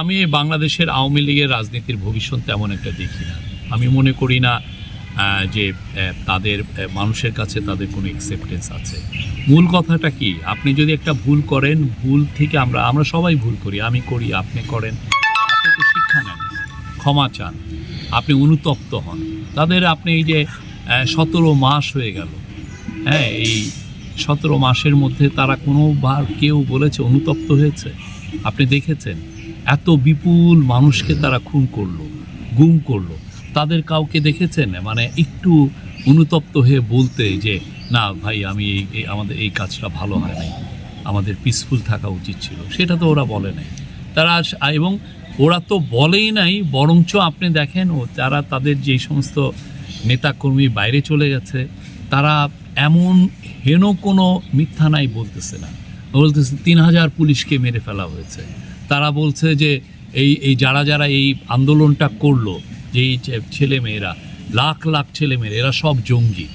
আমি এই বাংলাদেশের আওয়ামী লীগের রাজনীতির ভবিষ্যৎ তেমন একটা দেখি না। আমি মনে করি না যে তাদের মানুষের কাছে তাদের কোনো অ্যাকসেপ্টেন্স আছে। মূল কথাটা কি? আপনি যদি একটা ভুল করেন, ভুল থেকে আমরা আমরা সবাই ভুল করি। আমি করি, আপনি করেন। আপনি তো শিক্ষা নেন, ক্ষমা চান, আপনি অনুতপ্ত হন। তাদের আপনি এই যে সতেরো মাস হয়ে গেল হ্যাঁ এই সতেরো মাসের মধ্যে তারা কোনোবার কেউ বলেছে অনুতপ্ত হয়েছে? আপনি দেখেছেন? এত বিপুল মানুষকে তারা খুন করল, গুম করল। তাদের কাউকে দেখেছেন? মানে একটু অনুতপ্ত হয়ে বলতে যে, না ভাই, আমি এই আমাদের এই কাজটা ভালো হয় নাই। আমাদের পিসফুল থাকা উচিত ছিল। সেটা তো ওরা বলে নাই। তারা এবং ওরা তো বলেই নাই, বরঞ্চ আপনি দেখেন, ও তারা তাদের যেই সমস্ত নেতাকর্মী বাইরে চলে গেছে, তারা এমন হেন কোনো মিথ্যা নাই বলতেছে না। বলতেছে, তিন হাজার পুলিশকে মেরে ফেলা হয়েছে। তারা বলছে যে এই এই যারা যারা এই আন্দোলনটা করল যে ছেলে মেয়েরা লাখ লাখ ছেলে মেয়েরা এরা সব জঙ্গি।